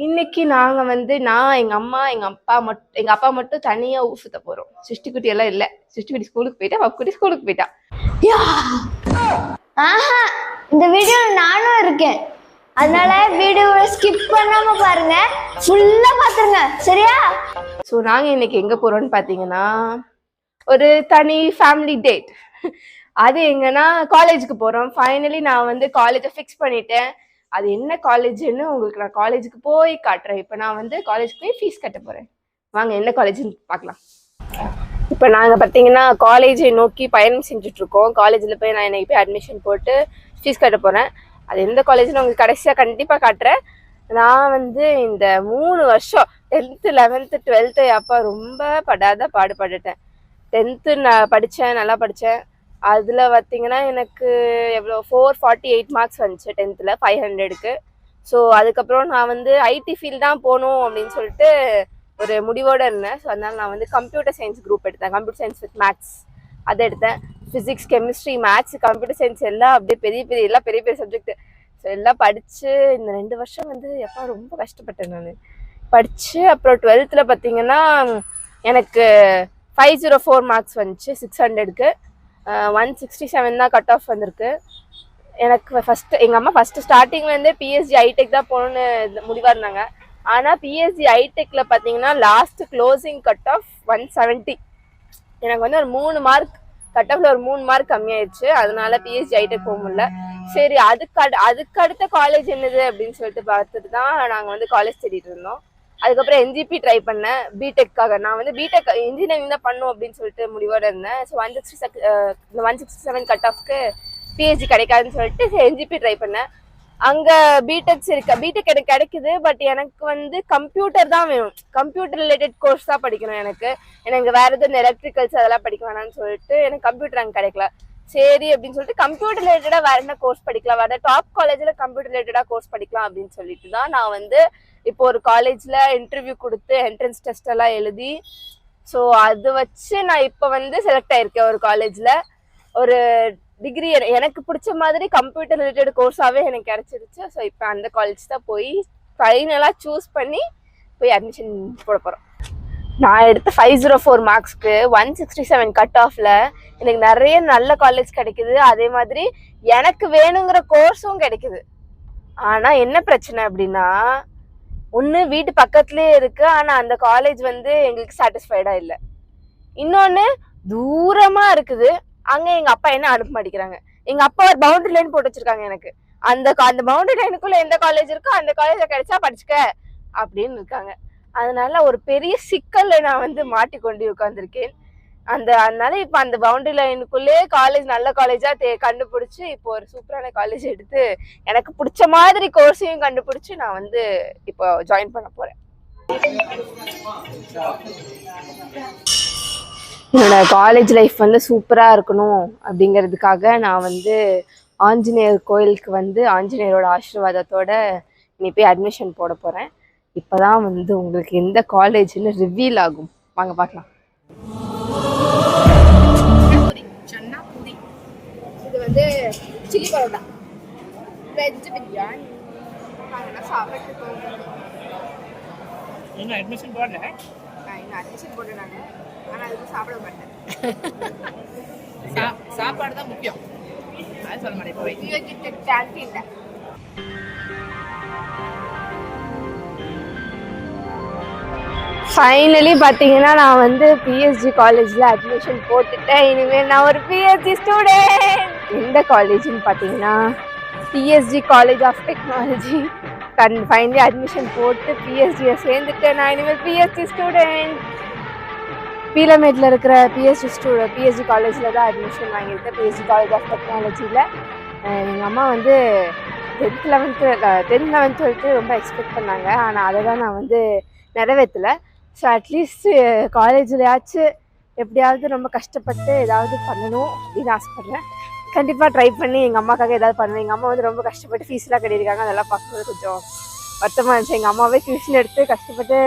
இன்னைக்கு நாங்க வந்து நான் எங்க அம்மா எங்க அப்பா மட்டும் எங்க அப்பா மட்டும் தனியா ஊர் சுத்த போறோம். சிருஷ்டி குட்டி எல்லாம் இல்ல. சிருஷ்டி குட்டி ஸ்கூலுக்கு போயிட்டா பப்புக்குட்டி ஸ்கூலுக்கு போயிட்டா. ஆஹா! இந்த வீடியோல நானும் இருக்கேன். அதனால வீடியோவை ஸ்கிப் பண்ணாம பாருங்க. ஃபுல்லா பாத்துருங்க. சரியா? ஸோ நாங்க இன்னைக்கு எங்க போறோம்னு பாத்தீங்கன்னா ஒரு தனி ஃபேமிலி டேட் அது எங்கன்னா காலேஜுக்கு போறோம். ஃபைனலி நான் வந்து காலேஜை ஃபிக்ஸ் பண்ணிட்டேன். அது என்ன காலேஜ்னு உங்களுக்கு நான் காலேஜுக்கு போய் காட்டுறேன். இப்போ நான் வந்து காலேஜுக்கு போய் ஃபீஸ் கட்ட போறேன். வாங்க என்ன காலேஜ்னு பார்க்கலாம். இப்போ நாங்கள் பார்த்தீங்கன்னா காலேஜை நோக்கி பயணம் செஞ்சுட்டு இருக்கோம் காலேஜில் போய் நான் இன்னைக்கு போய் அட்மிஷன் போட்டு ஃபீஸ் கட்ட போகிறேன் அது எந்த காலேஜ்னு உங்களுக்கு கடைசியாக கண்டிப்பாக காட்டுறேன். நான் வந்து இந்த மூணு வருஷம் டென்த்து லெவன்த்து டுவெல்த்து அப்போ ரொம்ப படாத பாடுபட்டுட்டேன். டென்த்து நான் படித்தேன் நல்லா படித்தேன் அதில் பார்த்தீங்கன்னா எனக்கு எவ்வளோ ஃபோர் ஃபார்ட்டி எயிட் மார்க்ஸ் வந்துச்சு டென்த்தில் ஃபைவ் ஹண்ட்ரடுக்கு ஸோ அதுக்கப்புறம் நான் வந்து ஐடி ஃபீல்ட் தான் போகணும் அப்படின்னு சொல்லிட்டு ஒரு முடிவோடு இருந்தேன். ஸோ அதனால் நான் வந்து கம்ப்யூட்டர் சயின்ஸ் குரூப் எடுத்தேன். கம்ப்யூட்டர் சயின்ஸ் வித் மேத்ஸ் அதை எடுத்தேன். Physics chemistry maths computer science எல்லாம் அப்படியே பெரிய பெரிய எல்லாம் பெரிய பெரிய சப்ஜெக்ட் ஸோ எல்லாம் படித்து இந்த ரெண்டு வருஷம் வந்து எப்போ ரொம்ப கஷ்டப்பட்டேன் நான். படித்து அப்புறம் டுவெல்த்தில் பார்த்தீங்கன்னா எனக்கு ஃபைவ் ஜீரோ ஃபோர் மார்க்ஸ் வந்துச்சு சிக்ஸ் ஹண்ட்ரடுக்கு ஒன் சிக்ஸ்டி செவன் தான் கட் ஆஃப் வந்திருக்கு. எனக்கு ஃபஸ்ட்டு எங்கள் அம்மா ஃபஸ்ட்டு ஸ்டார்டிங்லேருந்தே பிஎஸ்ஜி ஐடெக் தான் போகணுன்னு முடிவாக இருந்தாங்க. ஆனால் பிஎஸ்ஜி ஐடெக்கில் பார்த்தீங்கன்னா last closing cut off one seventy எனக்கு வந்து ஒரு மூணு மார்க் கட் ஆஃப்ல ஒரு மூணு மார்க் கம்மியாயிடுச்சு அதனால பிஎஸ்ஜி ஐடெக் போக முடியல. சரி அதுக்கு அடு அதுக்கு அடுத்த காலேஜ் என்னது அப்படின்னு சொல்லிட்டு பார்த்துட்டு தான் நாங்கள் வந்து காலேஜ் தேடிட்டு இருந்தோம். அதுக்கப்புறம் என்ஜிபி ட்ரை பண்ணேன். பிடெக்காக நான் வந்து பிடெக் இன்ஜினியரிங் தான் பண்ணும் அப்படின்னு சொல்லிட்டு முடிவோட இருந்தேன். ஸோ ஒன் சிக்ஸ்டி இந்த ஒன் சிக்ஸ்டி செவன் கட் ஆஃப்க்கு பிஹெச்டி கிடைக்காதுன்னு சொல்லிட்டு என்ஜிபி ட்ரை பண்ணேன். அங்கே பிடெக்ஸ் சரி பிடெக் எனக்கு கிடைக்குது பட் எனக்கு வந்து கம்ப்யூட்டர் தான் வேணும். கம்ப்யூட்டர் ரிலேட்டட் கோர்ஸ் தான் படிக்கணும் எனக்கு. எனக்கு வேறு எதுவும் இந்த எலக்ட்ரிக்கல்ஸ் அதெல்லாம் படிக்க வேணாம்னு சொல்லிட்டு எனக்கு கம்ப்யூட்டர் அங்கே கிடைக்கல. சரி அப்படின்னு சொல்லிட்டு கம்ப்யூட்டர் ரிலேட்டடாக வேற என்ன கோர்ஸ் படிக்கலாம்? வேற டாப் காலேஜில் கம்ப்யூட்டர் ரிலேட்டடாக கோர்ஸ் படிக்கலாம் அப்படின்னு சொல்லிட்டு தான் நான் வந்து இப்போ ஒரு காலேஜில் இன்டர்வியூ கொடுத்து என்ட்ரன்ஸ் டெஸ்ட் எல்லாம் எழுதி ஸோ அது வச்சு நான் இப்போ வந்து செலக்ட் ஆயிருக்கேன் ஒரு காலேஜில் ஒரு டிகிரி எனக்கு பிடிச்ச மாதிரி கம்ப்யூட்டர் ரிலேட்டட் கோர்ஸாகவே எனக்கு கிடைச்சிருச்சு. ஸோ இப்போ அந்த காலேஜ் தான் போய் ஃபைனலாக சூஸ் பண்ணி போய் அட்மிஷன் போட போகிறோம் நான் எடுத்த ஃபைவ் ஜீரோ ஃபோர் மார்க்ஸ்க்கு ஒன் சிக்ஸ்டி செவன் கட் ஆஃபில் எனக்கு நிறைய நல்ல காலேஜ் கிடைக்குது. அதே மாதிரி எனக்கு வேணுங்கிற கோர்ஸும் கிடைக்குது. ஆனால் என்ன பிரச்சனை அப்படின்னா ஒன்று வீட்டு பக்கத்துலேயே இருக்கு. ஆனால் அந்த காலேஜ் வந்து எங்களுக்கு சாட்டிஸ்ஃபைடாக இல்லை. இன்னொன்று தூரமாக இருக்குது. அங்கே எங்கள் அப்பா என்ன அனுப்ப மாட்டேங்கிறாங்க. எங்கள் அப்பா ஒரு பவுண்டரி லைன் போட்டு வச்சிருக்காங்க எனக்கு. அந்த கா- அந்த பவுண்டரி லைனுக்குள்ளே எந்த காலேஜ் இருக்கோ அந்த காலேஜில் கிடைச்சா படிச்சுக்க அப்படின்னு இருக்காங்க. அதனால ஒரு பெரிய சிக்கல்ல நான் வந்து மாட்டிக்கொண்டு உட்காந்துருக்கேன் அந்த அதனால இப்போ அந்த பவுண்டரி லைனுக்குள்ளே காலேஜ் நல்ல காலேஜா தே கண்டுபிடிச்சு இப்போ ஒரு சூப்பரான காலேஜ் எடுத்து எனக்கு பிடிச்ச மாதிரி கோர்ஸையும் கண்டுபிடிச்சு நான் வந்து இப்போ ஜாயின் பண்ண போறேன். என்னோட காலேஜ் லைஃப் வந்து சூப்பராக இருக்கணும் அப்படிங்கிறதுக்காக நான் வந்து ஆஞ்சநேயர் கோயிலுக்கு வந்து ஆஞ்சநேயரோட ஆசீர்வாதத்தோட இனி போய் அட்மிஷன் போட போகிறேன் இப்போ தான் வந்து உங்களுக்கு எந்த காலேஜ்னு ரிவீல் ஆகும்? வாங்க பார்க்கலாம். இது வந்து சில்லி பரோட்டா. வெஜ் பிரியாணி. சாப்பிட்டு இன்னும் அட்மிஷன் போடல? நான் இன்னும் அட்மிஷன் நான். ஆனால் அதுக்கு சாப்பிட மாட்டேன். சாப்பாடு தான் முக்கியம். அது சொல்ல மாட்டேன் இப்போ கேன்டீன்ல ஃபைனலி பார்த்தீங்கன்னா நான் வந்து பிஎஸ்ஜி காலேஜில் அட்மிஷன் போட்டுட்டேன். இனிமேல் நான் ஒரு பிஎஸ்ஜி ஸ்டூடெண்ட் எந்த காலேஜ்னு பார்த்தீங்கன்னா பிஎஸ்ஜி காலேஜ் ஆஃப் டெக்னாலஜி கண் ஃபைனலி அட்மிஷன் போட்டு பிஎஸ்ஜியை சேர்ந்துட்டேன். நான் இனிமேல் பிஎஸ்ஜி ஸ்டூடெண்ட் பீலமேட்டில் இருக்கிற பிஎஸ்சி ஸ்டூ பிஎஸ்சி காலேஜில் தான் அட்மிஷன் வாங்கியிருக்கேன். பிஎஸ்சி காலேஜ் ஆஃப் டெக்னாலஜியில் எங்கள் அம்மா வந்து tenth eleventh tenth eleventh twelfth ரொம்ப எக்ஸ்பெக்ட் பண்ணாங்க. ஆனால் அதை தான் நான் வந்து நிறைவேற்றலை ஸோ அட்லீஸ்ட் காலேஜ்லையாச்சும் எப்படியாவது ரொம்ப கஷ்டப்பட்டு ஏதாவது பண்ணணும் அப்படின்னு ஆசைப்பட்றேன். கண்டிப்பாக ட்ரை பண்ணி எங்கள் அம்மாக்காக ஏதாவது பண்ணுவேன். எங்கள் அம்மா வந்து ரொம்ப கஷ்டப்பட்டு ஃபீஸ்லாம் கட்டியிருக்காங்க. அதெல்லாம் பார்க்கும்போது கொஞ்சம் வருத்தமாக இருந்துச்சு. எங்கள் அம்மாவே டியூஷன் எடுத்து கஷ்டப்பட்டு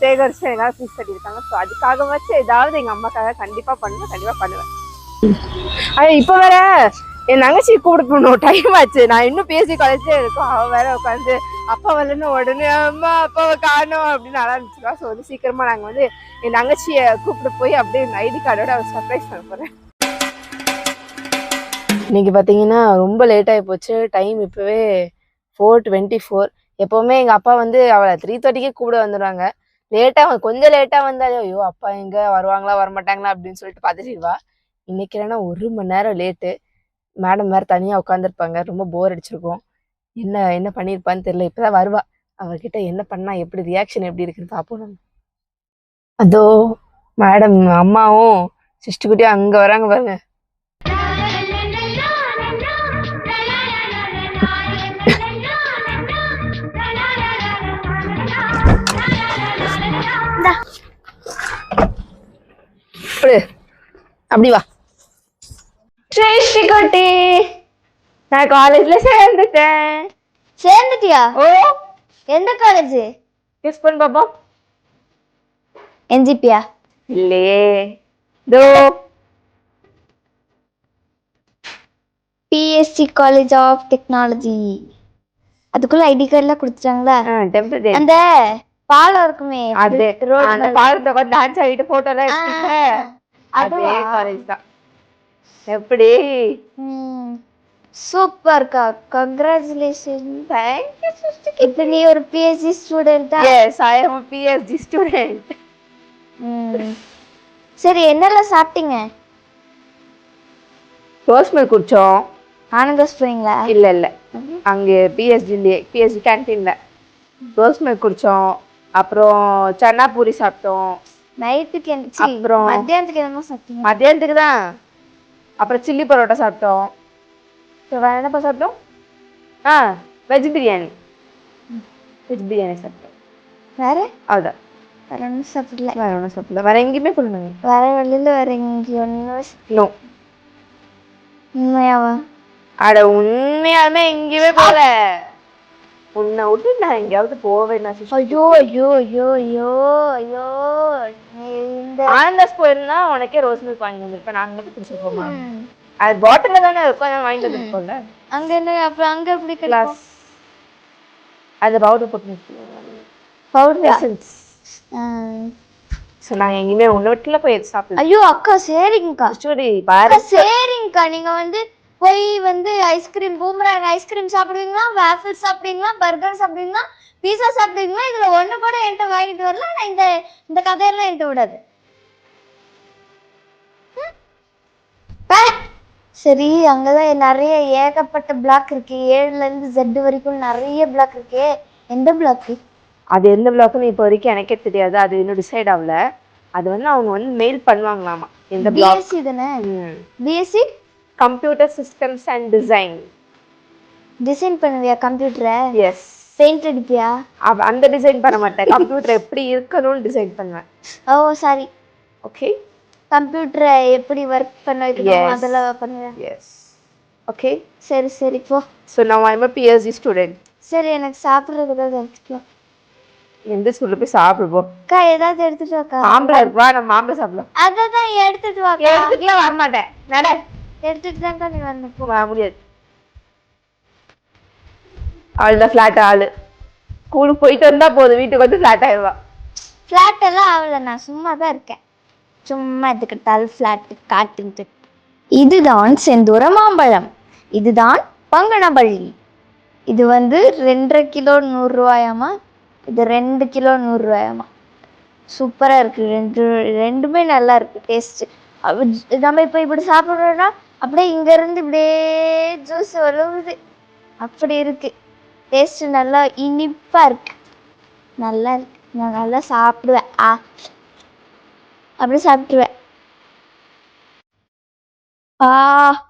சேகரிச்சு எங்களால் ஃபீஸ் கட்டியிருக்காங்க. ஸோ அதுக்காக வச்சு ஏதாவது எங்கள் அம்மாக்காக கண்டிப்பாக பண்ணுவேன். கண்டிப்பாக பண்ணுவேன். அது இப்போ வேற என் தங்கச்சி கூப்பிட போகணும். டைம் ஆச்சு. நான் இன்னும் பேசி காலேஜே இருக்கும். அவள் வேற உட்காந்து அப்பா வரலன்னு உடனே அம்மா அப்பாவை காணும் அப்படின்னு ஆரம்பிச்சிருவா ஸோ வந்து சீக்கிரமா நாங்க வந்து என் தங்கச்சியை கூப்பிட்டு போய் அப்படியே ஐடி கார்டோட அவர் சர்ப்ரைஸ் பண்ண போறேன். இன்னைக்கு பார்த்தீங்கன்னா ரொம்ப லேட் ஆகி போச்சு. டைம் இப்போவே ஃபோர் டுவெண்ட்டி ஃபோர் எப்போவுமே எங்கள் அப்பா வந்து அவளை த்ரீ தேர்ட்டிக்கே கூப்பிட வந்துடுவாங்க லேட்டாக கொஞ்சம் லேட்டாக வந்தாலே ஐயோ அப்பா எங்கே? வருவாங்களா வரமாட்டாங்களா? அப்படின்னு சொல்லிட்டு பார்த்துட்டுவா இன்னைக்கு என்னன்னா ஒரு மணி நேரம் லேட்டு மேடம் வேறு தனியாக உட்காந்துருப்பாங்க ரொம்ப போர் அடிச்சிருக்கும். என்ன என்ன பண்ணியிருப்பான்னு தெரியல இப்போதான் வருவா. அவகிட்ட என்ன பண்ணா எப்படி ரியாக்ஷன் எப்படி இருக்குன்னு பார்ப்போம் நம்ம. அதோ மேடம் அம்மாவும் சிஸ்டுக்குட்டியும் அங்கே வராங்க பாருங்க. அப்படி வா. ட்ரேஷி குட்டி. நான் காலேஜ்ல சேர்ந்துட்டேன். சேர்ந்துட்டியா? ஓ. எந்த காலேஜ் கிஸ் பண்ணு பாப்போம் என்ஜிபியா? இல்லையே. தோ பிஎஸ்சி காலேஜ் ஆஃப் டெக்னாலஜி அதுக்குள்ள ஐடி கார்டுலாம் கொடுத்துட்டாங்களா? டெம்பிள் அந்த பாலம் இருக்குமே. அது. அந்த. பாலத்தை உட்காந்து டான்ஸ் ஆடிட்டு போட்டோ எல்லாம் அதே காலேஜ் தான். எப்படி? சூப்பர்க்கா கங்க்ராச்சுலேஷன் இப்போ நீ ஒரு BSc ஸ்டூடெண்டா yes I am PST student சரி என்னெல்லாம் சாப்பிட்டீங்க? Rose milk குடிச்சோம். ஆனந்தஸ் போறீங்களா இல்ல இல்ல. அங்க பிஎஸ்டி பிஎஸ்டி கேன்டீன்ல ரோஸ் மில்க் குடிச்சோம். அப்புறம் சன்னா பூரி சாப்பிட்டோம். நைட்டுக்கு அப்புறம்? மத்தியானத்துக்கு என்னமோ சாப்பிட்டீங்க? மதியானத்துக்கு தான். அப்புறம் சில்லி பரோட்டா சாப்பிட்டோம். அப்புறம் வேற என்னப்பா சாப்பிட்டோம்? ஆ வெஜ் பிரியாணி. வெஜ் பிரியாணி சாப்பிட்டோம். வேற? அவ்வளோதான் வேற ஒன்றும் சாப்பிடல. வேற ஒன்றும் சாப்பிடல. வேற எங்கேயுமே கொடுங்க வேற வழியில வேற எங்கேயும் ஒன்றும் நோ உண்மையாவா? அட உண்மையாலுமே எங்கேயுமே போகல. உன்னை விட்டு நான் எங்கேயாவது போவேன் ஐயோ ஐயோ ஐயோ ஐயோ ஐயோ. இந்த ஆனந்தாஸ் போயிருந்தா உனக்கே ரோஸ் மில்க் வாங்கி வந்திருப்பேன் நான் அங்கே குடிச்சிருப்போமா அது பாட்டில் தானே இருக்கும் நான் வாங்கிட்டு வந்திருப்போம்ல அங்க என்ன அப்புறம் அங்க எப்படி கிளாஸ் அந்த பவுடர் போட்டு பவுடர் எசன்ஸ் ஸோ நாங்கள் எங்கேயுமே உன்னை விட்டுல போய் சாப்பிடல. ஐயோ அக்கா சரிங்கக்கா ஸ்டோரி பாரு சரிங்கக்கா நீங்க வந்து போய் வந்து ice cream boomerang ice cream சாப்பிடுவீங்களா? வேஃபிள் சாப்பிடுவீங்களா? பர்கர் சாப்பிடுவீங்களா? பீஸா சாப்பிடுவீங்களா? இதுல ஒண்ணு கூட என்கிட்ட வாங்கிட்டு வரல. ஆனா இந்த இந்த கதையெல்லாம் என்கிட்ட விடாது. சரி அங்கதான் நிறைய ஏகப்பட்ட பிளாக் இருக்கு. ஏழுல இருந்து ஜெட் வரைக்கும் நிறைய பிளாக் இருக்கு. எந்த பிளாக் அது எந்த பிளாக்னு இப்போ வரைக்கும் எனக்கே தெரியாது. அது இன்னும் டிசைட் ஆகல. அது வந்து அவங்க வந்து மெயில் பண்ணுவாங்களாமா? எந்த பிளாக் பிஎஸ்சி தானே? PSC computer systems and design design பண்ணுவியா கம்ப்யூட்டரை எஸ் பெயிண்ட் அடிப்பியா? அந்த டிசைன் பண்ண மாட்டேன். கம்ப்யூட்டர் எப்படி இருக்கணும்னு டிசைன் பண்ணுவேன். ஓ சாரி ஓகே கம்ப்யூட்டரை எப்படி ஒர்க் பண்ண வைக்கணும் Yes. அதெல்லாம் பண்ணுவேன் எஸ் ஓகே சரி சரி போ. ஸோ நான் ஐம் பிஎஸ்சி ஸ்டூடெண்ட் சரி எனக்கு சாப்பிட்றதுக்கு ஏதாவது எடுத்துக்கலாம். எந்த ஸ்கூல்ல போய் சாப்பிடுவோம்? அக்கா ஏதாவது எடுத்துட்டு வாக்கா. மாம்பழம் இருக்குவா நம்ம மாம்பழம் சாப்பிடலாம். அதை தான் எடுத்துட்டு வாக்கா. எடுத்துக்கலாம் வரமாட்டேன். நட. எடுத்துட்டு தான்க்கா நீ வரணும் போ வர முடியாது. அவள் தான் ஃப்ளாட் ஆளு ஸ்கூலுக்கு போயிட்டு வந்தா போதும். வீட்டுக்கு வந்து ஃப்ளாட் ஆயிடுவா. ஃப்ளாட் எல்லாம் ஆகல நான் சும்மா தான் இருக்கேன். சும்மா எதுக்கிட்டாலும் ஃப்ளாட்டு காட்டுன்ட்டு இதுதான் செந்தூர மாம்பழம் இதுதான் பங்கனப்பள்ளி இது வந்து ரெண்டரை கிலோ நூறுரூவாயாமா இது ரெண்டு கிலோ நூறுரூவாயாமா சூப்பராக இருக்குது ரெண்டு ரெண்டுமே நல்லா இருக்குது டேஸ்ட்டு நம்ம இப்போ இப்படி சாப்பிட்றோன்னா அப்படியே இங்கேருந்து இப்படியே ஜூஸ் வருது. அப்படி இருக்குது டேஸ்ட்டு நல்லா இனிப்பாக இருக்குது நல்லா இருக்கு. நான் நல்லா சாப்பிடுவேன். ஆ அப்படியே சாப்பிட்டுருவேன். ஆ.